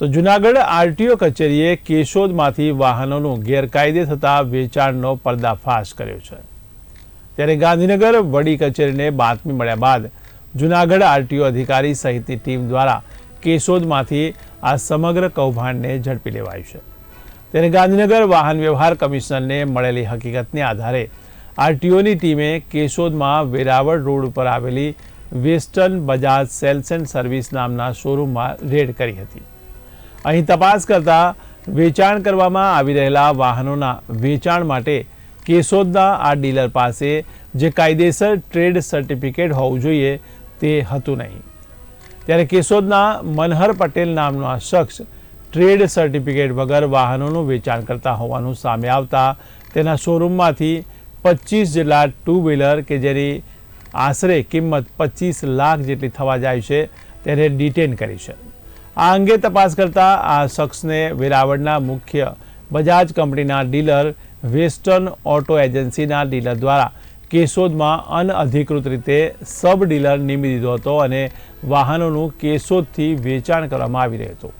તો જુનાગઢ આરટીઓ કચેરીએ કેશોદમાંથી વાહનોનું ગેરકાયદે થતા વેચાણનો પર્દાફાશ કર્યો છે. ત્યારે ગાંધીનગર વડી કચેરીને બાતમી મળ્યા બાદ જુનાગઢ આરટીઓ અધિકારી સહિતની ટીમ દ્વારા કેશોદમાંથી આ સમગ્ર કૌભાંડને ઝડપી લેવાયું છે. ત્યારે ગાંધીનગર વાહન વ્યવહાર કમિશનરને મળેલી હકીકતને આધારે આરટીઓની ટીમે કેશોદમાં વેરાવળ રોડ ઉપર આવેલી western Bajaj sales and service નામના શોરૂમમાં રેડ કરી હતી. અહીં તપાસ કરતા વેચાણ કરવામાં આવી રહેલા વાહનોના વેચાણ માટે કેશોદના આ ડીલર પાસે જે કાયદેસર ટ્રેડ સર્ટિફિકેટ હોવું જોઈએ તે હતું નહીં. ત્યારે કેશોદના મનહર પટેલ નામનો આ શખ્સ ટ્રેડ સર્ટિફિકેટ વગર વાહનોનું વેચાણ કરતા હોવાનું સામે આવતા તેના શોરૂમમાંથી પચીસ જેટલા ટુ વ્હીલર કે જેની આશરે કિંમત પચીસ લાખ જેટલી થવા જાય છે, તેને ડિટેન કરી છે. આ અંગે તપાસ કરતા આ શખ્સને વેરાવળના મુખ્ય બજાજ કંપનીના ડીલર વેસ્ટર્ન ઓટો એજન્સીના ડીલર દ્વારા કેશોદમાં અનઅધિકૃત રીતે સબ ડીલર નિમી દીધો હતો અને વાહનોનું કેશોદથી વેચાણ કરવામાં આવી રહ્યું હતું.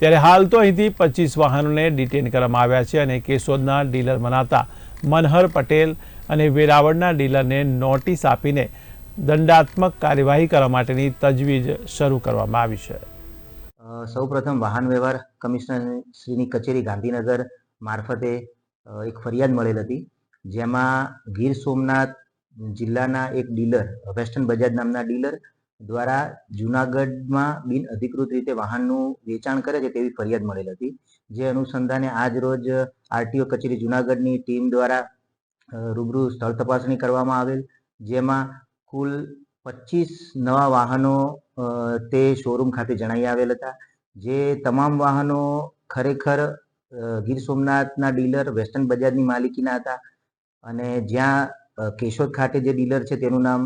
ત્યારે હાલ તો અહીંથી પચીસ વાહનોને ડિટેન કરવામાં આવ્યા છે અને કેશોદના ડીલર મનાતા મનહર પટેલ અને વેરાવળના ડીલરને નોટિસ આપીને દંડાત્મક કાર્યવાહી કરવા માટેની તજવીજ શરૂ કરવામાં આવી છે. સૌપ્રથમ વાહન વ્યવહાર કમિશનર શ્રીની કચેરી ગાંધીનગર મારફતે એક ફરિયાદ મળેલ હતી, જેમાં ગીર સોમનાથ જિલ્લાના એક ડીલર, વેસ્ટર્ન બજાજ નામના ડીલર દ્વારા જુનાગઢમાં બિન અધિકૃત રીતે વાહનનું વેચાણ કરે છે તેવી ફરિયાદ મળેલ હતી. જે અનુસંધાને આજ રોજ આરટીઓ કચેરી જુનાગઢની ટીમ દ્વારા રૂબરૂ સ્થળ તપાસણી કરવામાં આવેલ, જેમાં કુલ પચીસ નવા વાહનો તે શોરૂમ ખાતે જણાઈ આવેલ હતા. જે તમામ વાહનો ખરેખર ગીર સોમનાથના ડીલર, વેસ્ટર્ન બજારની માલિકીના હતા. અને જ્યાં કેશોદ ખાતે જે ડીલર છે તેનું નામ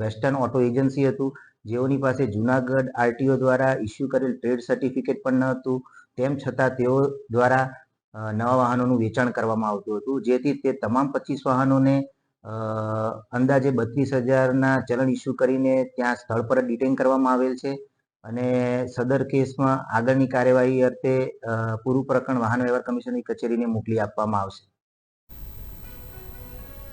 વેસ્ટર્ન ઓટો એજન્સી હતું. જેઓની પાસે જુનાગઢ આરટીઓ દ્વારા ઇસ્યુ કરેલ ટ્રેડ સર્ટિફિકેટ પણ ન હતું. તેમ છતાં તેઓ દ્વારા નવા વાહનોનું વેચાણ કરવામાં આવતું હતું. જેથી તે તમામ પચીસ વાહનોને અંદાજે બત્રીસ હજારના ચલણ ઇસ્યુ કરીને ત્યાં સ્થળ પર ડિટેન કરવામાં આવેલ છે અને સદર કેસમાં આગળની કાર્યવાહી અર્થે પૂરું પ્રકરણ વાહન વ્યવહાર કમિશનની કચેરીને મોકલી આપવામાં આવશે.